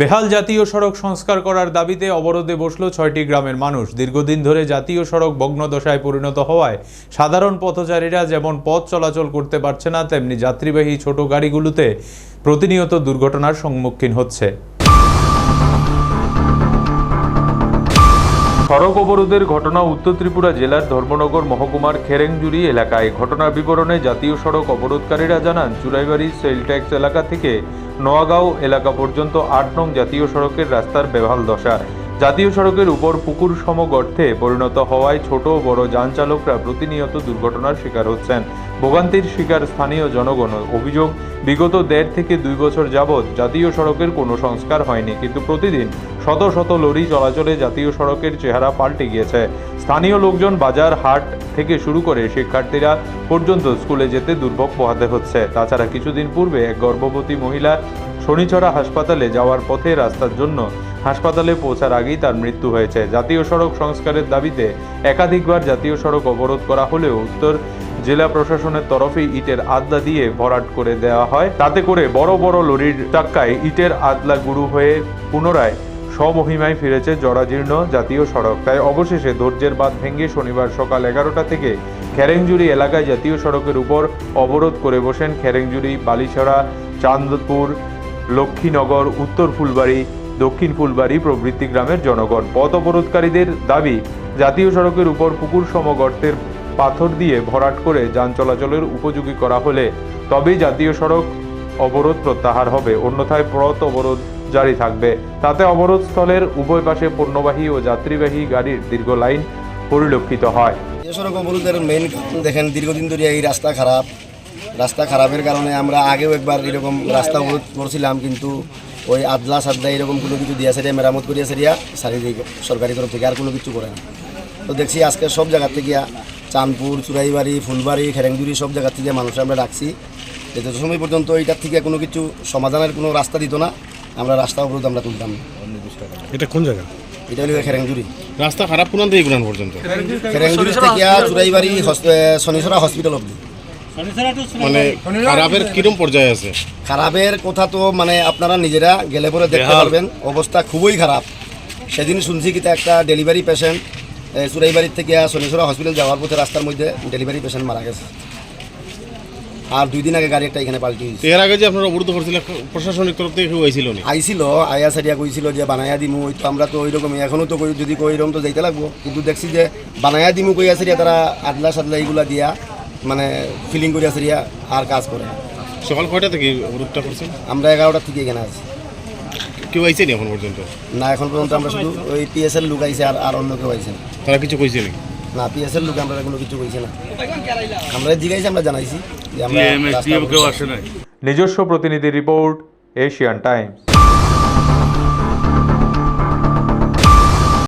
বেহাল জাতীয় সড়ক সংস্কার করার দাবিতে অবরোধে বসল ছয়টি গ্রামের মানুষ। দীর্ঘদিন ধরে জাতীয় সড়ক ভগ্নদশায় পরিণত হওয়ায় সাধারণ পথচারীরা যেমন পথ চলাচল করতে পারছে না, তেমনি যাত্রীবাহী ছোট গাড়িগুলোতে প্রতিনিয়ত দুর্ঘটনার সম্মুখীন হচ্ছে। সড়ক অবরোধের ঘটনা উত্তর ত্রিপুরা জেলার ধর্মনগর মহকুমার খেরেংজুরি এলাকায়। ঘটনার বিবরণে জাতীয় সড়ক অবরোধকারীরা জানান চুরাইবাড়ি সেলট্যাক্স এলাকা থেকে নোয়াগাঁও এলাকা পর্যন্ত আট নং জাতীয় সড়কের রাস্তার বেহাল দশা। জাতীয় সড়কের উপর পুকুর সম গর্তে পরিণত হওয়ায় ছোট বড় যান চালকরা প্রতিনিয়ত দুর্ঘটনার শিকার হচ্ছেন। ভোগান্তির শিকার স্থানীয় জনগণ। অভিযোগ, বিগত দেড় থেকে দুই বছর যাবৎ জাতীয় সড়কের কোনো সংস্কার হয়নি, কিন্তু প্রতিদিন শত শত লরি চলাচলে জাতীয় সড়কের চেহারা পাল্টে গিয়েছে। স্থানীয় লোকজন বাজার, হাট থেকে শুরু করে শিক্ষার্থীরা পর্যন্ত স্কুলে যেতে দুর্ভোগ পোহাতে হচ্ছে। তাছাড়া কিছুদিন পূর্বে এক গর্ভবতী মহিলা শনিছড়া হাসপাতালে যাওয়ার পথে রাস্তার জন্য হাসপাতালে পৌঁছার আগেই তার মৃত্যু হয়েছে। জাতীয় সড়ক সংস্কারের দাবিতে একাধিকবার জাতীয় সড়ক অবরোধ করা হলেও উত্তর জেলা প্রশাসনের তরফে ইটের আদলা দিয়ে ভরাট করে দেওয়া হয়। তাতে করে বড় বড় লরির চাক্কায় ইটের আদলা গুরু হয়ে পুনরায় স্বমহিমায় ফিরেছে জরাজীর্ণ জাতীয় সড়ক। তাই অবশেষে ধৈর্যের বাঁধ ভেঙে শনিবার সকাল এগারোটা থেকে খেরেংজুরি এলাকায় জাতীয় সড়কের উপর অবরোধ করে বসেন খেরেংজুরি বালিছড়া, চাঁদপুর লক্ষ্মীনগর, উত্তর ফুলবাড়ি, দক্ষিণ ফুলবাড়ি প্রভৃতি গ্রামের জনগণ। পথ অবরোধকারীদের দাবি, জাতীয় সড়কের উপর পুকুর সমগর্তের পাথর দিয়ে ভরাট করে যান চলাচলের উপযোগী করা হলে তবেই জাতীয় সড়ক অবরোধ প্রত্যাহার হবে। অন্যথায় পথ অবরোধ জারি থাকবে। তাতে অবরোধস্থলের উভয় পাশে পণ্যবাহী ও যাত্রীবাহী গাড়ির দীর্ঘ লাইন পরিলক্ষিত হয়। সড়ক অবরোধের মেইন দেখেন, দীর্ঘদিন ধরে এই রাস্তা খারাপ। রাস্তা খারাপের কারণে আমরা আগেও একবার এরকম রাস্তা অবরোধ করছিলাম কিন্তু ওই আদলা সাদলা এরকম কোনো কিছু দিয়া সারিয়া মেরামত করিয়া সারিয়া চারিদিক সরকারি তরফ থেকে আর কোনো কিছু করে না। তো দেখছি আজকে সব জায়গা থেকে চাঁদপুর চুরাইবাড়ি ফুলবাড়ি খেরেংজুরি সব জায়গা থেকে মানুষ আমরা ডাকছি। যে যত সময় পর্যন্ত এইটার থেকে কোনো কিছু সমাধানের কোনো রাস্তা দিত না আমরা রাস্তা অবরোধ আমরা তুলতাম। এটা কোন জায়গা? এটা হলো খেরেংজুরি রাস্তা খারাপ কোন থেকে পর্যন্ত? খেরেংজুরি থেকে চুরাইবাড়ি শনিছড়া হসপিটাল অব্দি মানে খারাপের কিরম পর্যায়ে আছে? খারাপের কথা তো মানে আপনারা নিজেরা গেলে পরে দেখতে পারবেন। অবস্থা খুবই খারাপ। সেদিন শুনছি কি একটা ডেলিভারি পেশেন্ট চুরাইবাড়ির থেকে হসপিটাল যাওয়ার পথে রাস্তার মধ্যে ডেলিভারি পেশেন্ট মারা গেছে। আর দুই দিন আগে গাড়ি একটা এখানে পাল্টি তো হয়েছে এর আগে যে আপনারা অবরোধ করছিলেন প্রশাসনিক তরফ থেকে কেউ আইছিল নি? আইছিল আয়া সারিয়া কইছিল যে বানায়া দিমু ওই তো আমরা তো ওই রকমই এখনও তো কই যদি কই রকম তো যাইতে লাগবো। কিন্তু দেখছি যে বানায়া দিমু কইয়া সারিয়া তারা আদলা সাদলা এইগুলা দিয়া মানে ফিলিং করিয়া সারিয়া আর কাজ করে। সকাল কয়টা থেকে অবরোধটা করছেন আমরা এগারোটা থেকে এখানে আছি। কেউ আইছে নি এখন পর্যন্ত? না এখন পর্যন্ত আমরা শুধু ওই পিএসএল লুক আইছে আর আর অন্য কেউ আইছে তারা কিছু কইছে নি? না পিএসএল লুক আমরা কোনো কিছু কইছে না। আমরা জিগাইছি আমরা জানাইছি যে আমরা নিজস্ব প্রতিনিধি রিপোর্ট এশিয়ান টাইমস।